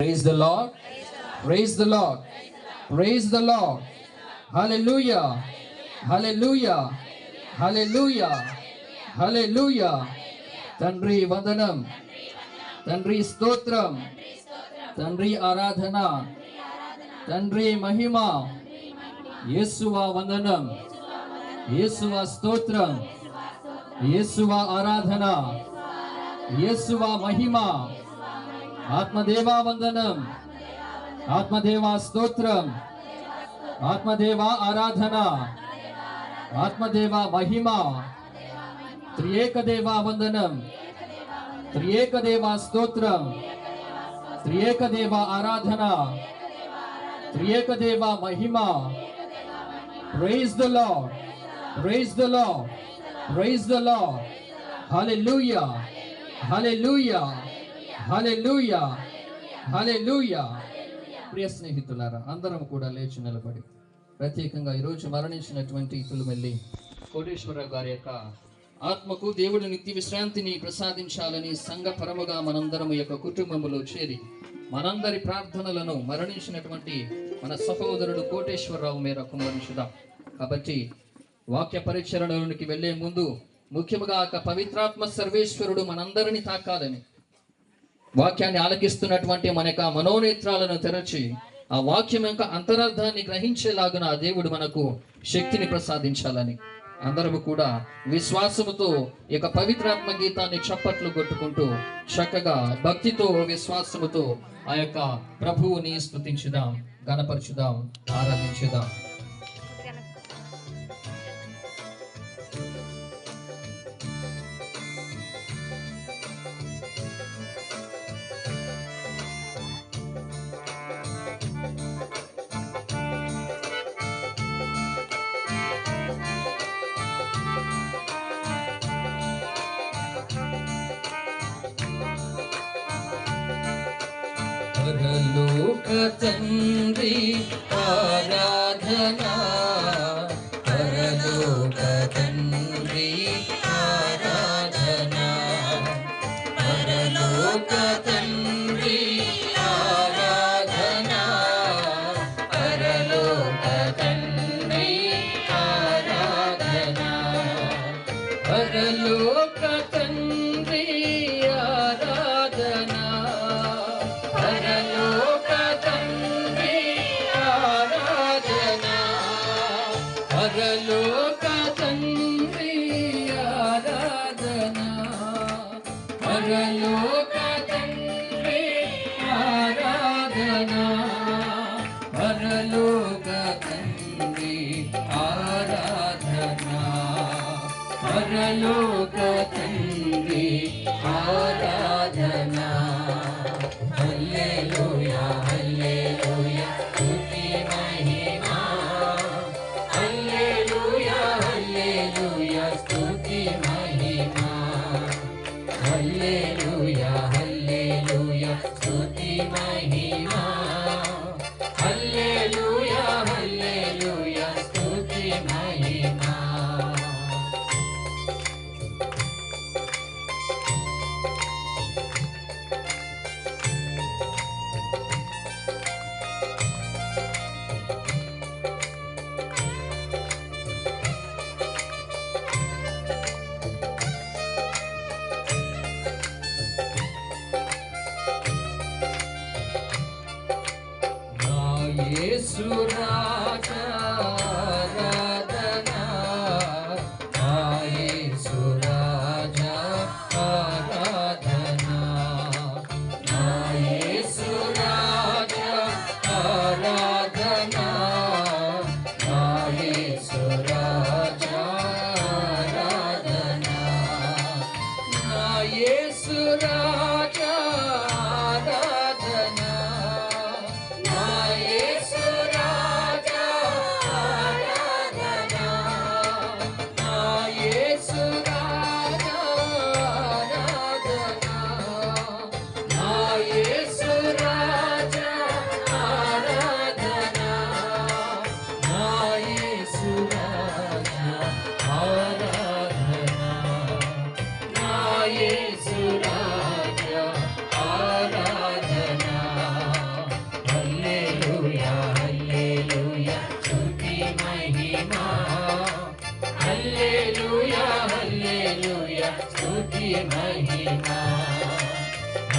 Praise the Lord. Praise the Lord. Praise the Lord. Hallelujah. Hallelujah. Hallelujah. Hallelujah. తండ్రి వందనం తండ్రి స్తోత్రం తండ్రి ఆరాధన తండ్రి మహిమ యేసువ వందనం యేసువ స్తోత్రం యేసువ ఆరాధన యేసువ మహిమ ఆత్మదేవా వందనం ఆత్మదేవా స్తోత్రం. ఆత్మదేవా ఆరాధన. ఆత్మదేవా మహిమ. త్రియేకదేవా వందనం త్రియేకదేవా స్తోత్రం. త్రియేకదేవా ఆరాధన. త్రియేకదేవా మహిమ. Praise the Lord praise the Lord praise the Lord hallelujah hallelujah hallelujah. Hallelujah. ప్రియ స్నేహితులారా అందరం కూడా లేచి నిలబడి ప్రత్యేకంగా ఈరోజు మరణించినటువంటి తులుమెల్లి కోటేశ్వరరావు గారి యొక్క ఆత్మకు దేవుడు నిత్య విశ్రాంతిని ప్రసాదించాలని సంఘ పరముగా మనందరం యొక్క కుటుంబములో చేరి మనందరి ప్రార్థనలను మరణించినటువంటి మన సహోదరుడు కోటేశ్వరరావు మేరకు మరణించుదాం. కాబట్టి వాక్య పరిచరణలోనికి వెళ్ళే ముందు ముఖ్యముగా ఒక పవిత్రాత్మ సర్వేశ్వరుడు మనందరినీ తాకాలని వాక్యాన్ని ఆలకిస్తున్నటువంటి మన యొక్క మనోనేత్రాలను తెరచి ఆ వాక్యం యొక్క అంతరార్థాన్ని గ్రహించేలాగున ఆ దేవుడు మనకు శక్తిని ప్రసాదించాలని అందరము కూడా విశ్వాసముతో ఈ యొక్క పవిత్రాత్మ గీతాన్ని చప్పట్లు కొట్టుకుంటూ చక్కగా భక్తితో విశ్వాసముతో ఆ యొక్క ప్రభువుని స్థుతించుదాం గణపరచుదాం ఆరాధించుదాం. పరలోక తండ్రి ఆరాధనా పరలోక తండ్రి ఆరాధనా పరలోక తండ్రి know. యేసు రాజా.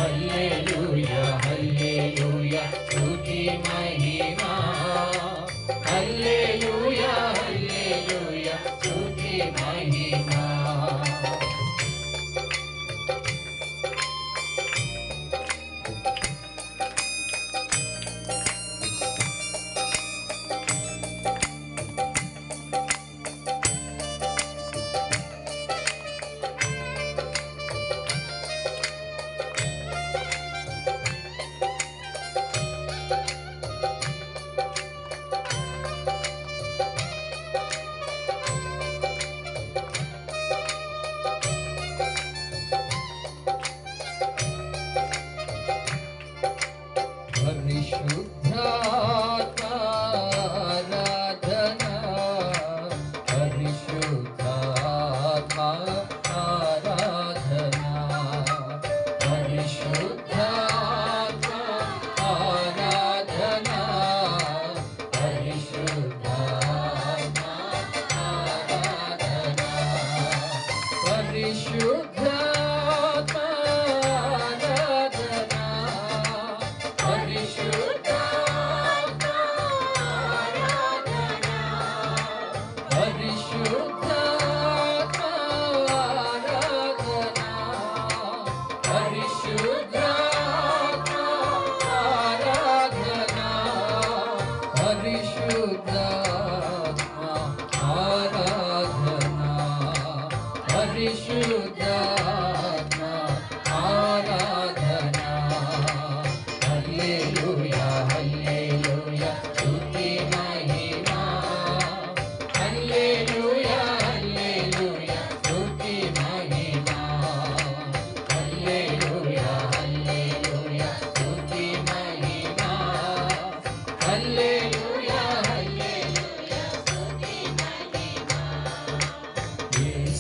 హల్లెలూయా హల్లెలూయా స్తుతి మహిమా. హల్లెలూయా హల్లెలూయా స్తుతి మహిమా.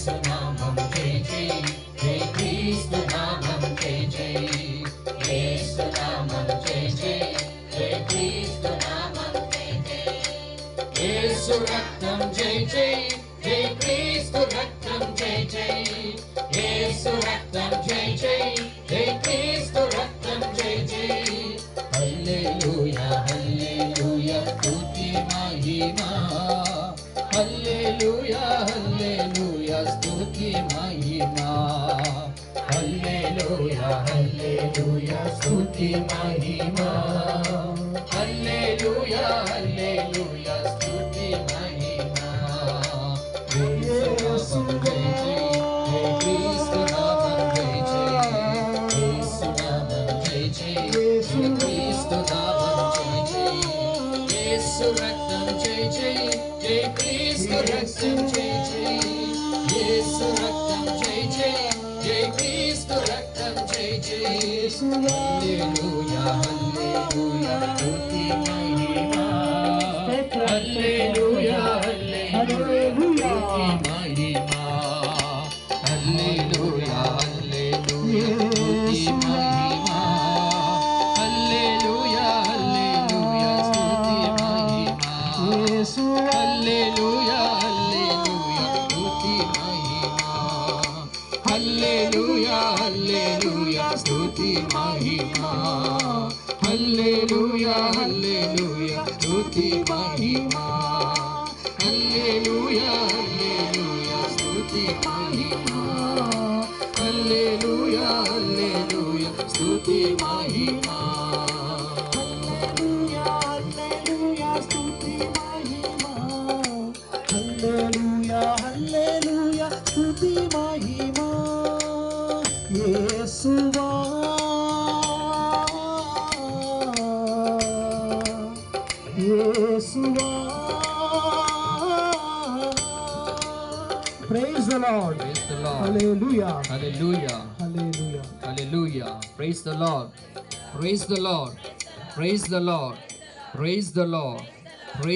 Krishna. స్తుతి మహిమ. హల్లెలూయా హల్లెలూయా స్తుతి మహిమ. యేసు జయ క్రీస్తు నామం జయ యేసు నామం జయ యేసు క్రీస్తు నామం జయ యేసు రక్తం జయ జయ జయ క్రీస్తు రక్తం జయ జయ యేసు రక్తం జయ జయ క్రీస్తు రక్తం జయ జయేసుయా హల్లెలూయా స్తుతి మహిమ హల్లెలూయా. హల్లెలూయా హల్లెలూయా స్తుతి మహిమా. హల్లెలూయా హల్లెలూయా స్తుతి మహిమా. హల్లెలూయా హల్లెలూయా స్తుతి మహిమా. హల్లెలూయా హల్లెలూయా స్తుతి మహిమా. Praise the Lord. Praise the Lord. Hallelujah. Hallelujah. Hallelujah. Hallelujah. Praise the Lord. Praise the Lord. Praise the Lord. Praise the Lord. Praise